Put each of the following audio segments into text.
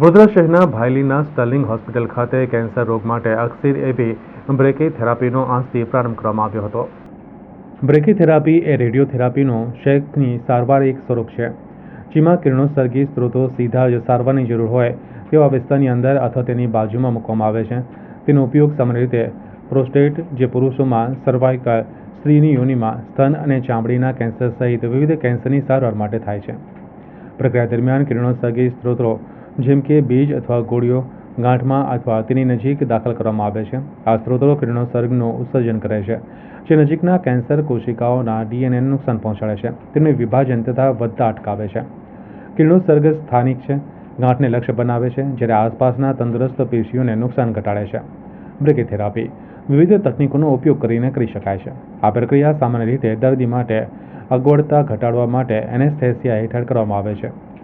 વડોદરા શહેરના ભાયલીના Sterling hospital ખાતે કેન્સર રોગ માટે અક્સિર એપી બ્રેકી થેરાપીનો આજથી પ્રારંભ કરવામાં આવ્યો હતો. બ્રેકી થેરાપી એ રેડિયોથેરાપીનો શેકની સારવાર એક સ્વરૂપ છે. જેમાં કિરણોત્સર્ગી સ્ત્રોતો સીધા જ સારવારની જરૂર હોય તેવા વિસ્તારની અંદર અથવા તેની બાજુમાં મૂકવામાં આવે છે. તેનો ઉપયોગ સામાન્ય રીતે પ્રોસ્ટેટ જે પુરુષોમાં સર્વાઇકલ સ્ત્રીની યોનિમાં સ્તન અને ચામડીના કેન્સર સહિત વિવિધ કેન્સરની સારવાર માટે થાય છે. પ્રક્રિયા દરમિયાન કિરણોત્સર્ગી સ્ત્રોતો જેમ કે બીજ અથવા ગોળીઓ, ગાંઠમાં અથવા તેની નજીક દાખલ કરવામાં આવે છે. આ સ્ત્રોતો કિરણોત્સર્ગનું ઉત્સર્જન કરે છે, જે નજીકના કેન્સર કોશિકાઓના ડીએનએને નુકસાન પહોંચાડે છે. તેમને વિભાજન તથા વધતા અટકાવે છે. કિરણોત્સર્ગ સ્થાનિક છે, ગાંઠને લક્ષ્ય બનાવે છે, જ્યારે આસપાસના તંદુરસ્ત પેશીઓને નુકસાન ઘટાડે છે. બ્રેકીથેરાપી, વિવિધ તકનીકોનો ઉપયોગ કરીને કરી શકાય છે. આ પ્રક્રિયા સામાન્ય રીતે દર્દી માટે અગવડતા ઘટાડવા માટે એનેસ્થેસિયા હેઠળ કરવામાં આવે છે.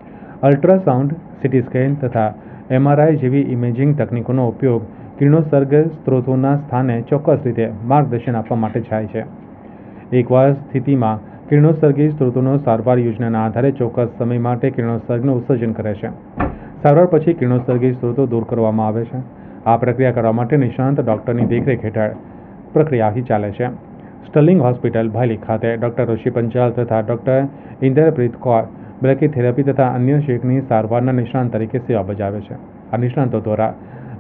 અલ્ટ્રાસાઉન્ડ, સિટી સ્કેન તથા એમઆરઆઈ જેવી ઇમેજિંગ તકનીકોનો ઉપયોગ કિરણોત્સર્ગ સ્ત્રોતોના સ્થાને ચોક્કસ રીતે માર્ગદર્શન આપવા માટે થાય છે. એકવાર સ્થિતિમાં કિરણોત્સર્ગી સ્ત્રોતોનો સારવાર યોજનાના આધારે ચોક્કસ સમય માટે કિરણોત્સર્ગનું ઉત્સર્જન કરે છે. સારવાર પછી કિરણોત્સર્ગી સ્ત્રોતો દૂર કરવામાં આવે છે. આ પ્રક્રિયા કરવા માટે નિષ્ણાંત ડૉક્ટરની દેખરેખ હેઠળ પ્રક્રિયા આખી ચાલે છે. સ્ટર્લિંગ હોસ્પિટલ, ભાયલી ખાતે ડૉક્ટર ઋષિ પંચાલ તથા doctor Inderpreet Kaur brachytherapy તથા અન્ય શેકની સારવારના નિષ્ણાંત તરીકે સેવા બજાવે છે. આ નિષ્ણાંતો દ્વારા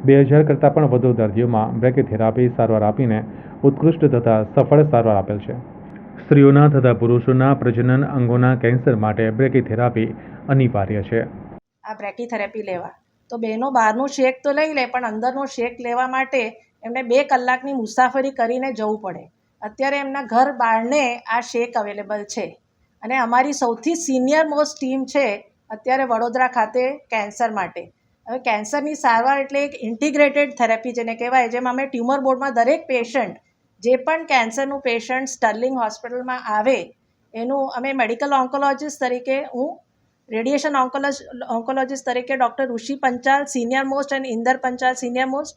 બે હજાર કરતાં પણ વધુ દર્દીઓમાં બ્રેકી થેરાપી સારવાર આપીને ઉત્કૃષ્ટ તથા સફળ સારવાર આપેલ છે. સ્ત્રીઓના તથા પુરુષોના પ્રજનન અંગોના કેન્સર માટે બ્રેકી થેરાપી અનિવાર્ય છે. આ બ્રેકીથેરાપી લેવા. તો બહેનો બહારનું શેક તો લઈ લે, પણ અંદરનો શેક લેવા માટે એમને બે કલાકની મુસાફરી કરીને જવું પડે. અત્યારે એમના ઘર બહારને આ શેક અવેલેબલ છે. અને અમારી સૌથી સિનિયર મોસ્ટ ટીમ છે અત્યારે વડોદરા ખાતે કેન્સર માટે. હવે કેન્સરની સારવાર એટલે એક ઇન્ટિગ્રેટેડ થેરેપી જેને કહેવાય, જેમાં અમે ટ્યુમર બોર્ડમાં દરેક પેશન્ટ જે પણ કેન્સરનું પેશન્ટ સ્ટર્લિંગ હોસ્પિટલમાં આવે, એનું અમે મેડિકલ ઓન્કોલોજિસ્ટ તરીકે, હું રેડિયેશન ઓન્કોલોજ ઓન્કોલોજિસ્ટ તરીકે doctor Rishi Panchal senior most અને Inder Panchal senior most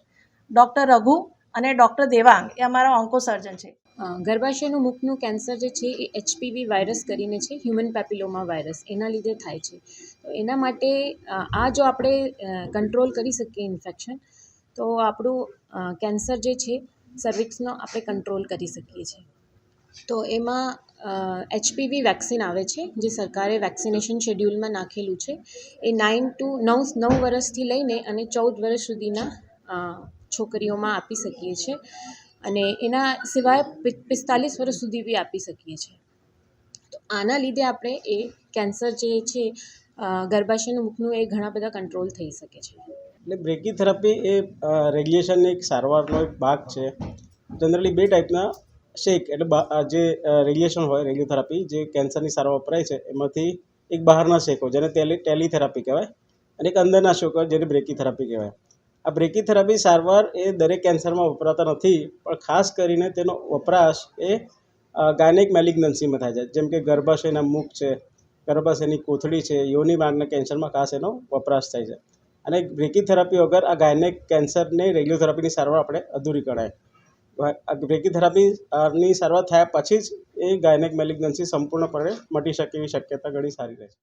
doctor Raghu અને ડૉક્ટર દેવાંગ, એ અમારા ઓન્કો સર્જન છે. ગર્ભાશયનું મુખનું કેન્સર જે છે એ એચપીવી વાયરસ કરીને છે, હ્યુમન પેપિલોમા વાયરસ. એના લીધે થાય છે. તો એના માટે આ જો આપણે કંટ્રોલ કરી શકીએ ઇન્ફેક્શન, તો આપણું કેન્સર જે છે, સર્વિક્સનો આપણે કંટ્રોલ કરી શકીએ છીએ. તો એમાં એચપીવી વેક્સિન આવે છે, જે સરકારે વેક્સિનેશન શેડ્યુલમાં નાખેલું છે. એ નાઇન ટુ નવ નવ વર્ષથી લઈને અને ચૌદ વર્ષ સુધીના છોકરીઓમાં આપી શકીએ છીએ. અને એના સિવાય પિસ્તાલીસ વર્ષ સુધી બી આપી શકીએ છીએ. તો આના લીધે આપણે એ કેન્સર જે છે ગર્ભાશયનું મુખનું એ ઘણા બધા કંટ્રોલ થઈ શકે છે. એટલે બ્રેકી થેરાપી એ રેડિયેશનની એક સારવારનો એક ભાગ છે. જનરલી બે ટાઈપના શેક એટલે જે રેડિયેશન હોય, રેડિયોથેરાપી, જે કેન્સરની સારવાર વપરાય છે, એમાંથી એક બહારના શેકો, જેને ટેલી, ટેલિથેરાપી કહેવાય, અને એક અંદરના શેકો, જેને બ્રેકી થેરાપી કહેવાય. આ બ્રેકી થેરાપી સારવાર એ દરેક કેન્સરમાં વપરાતા નથી, પણ ખાસ કરીને તેનો વપરાશ એ ગાયનેક મેલિગ્નન્સીમાં થાય છે. જેમ કે ગર્ભાશયના મુખ છે, ગર્ભાશયની કોથળી છે, યોની માર્ગના કેન્સરમાં ખાસ એનો વપરાશ થાય છે. અને બ્રેકી થેરાપી વગર આ ગાયનેક કેન્સરની રેડિયોથેરાપીની સારવાર આપણે અધૂરી ગણાય આ બ્રેકી થેરાપી સારવાર થયા પછી જ એ ગાયનેક મેલિગ્નન્સી સંપૂર્ણપણે મટી શકે એવી શક્યતા ઘણી સારી રહે છે.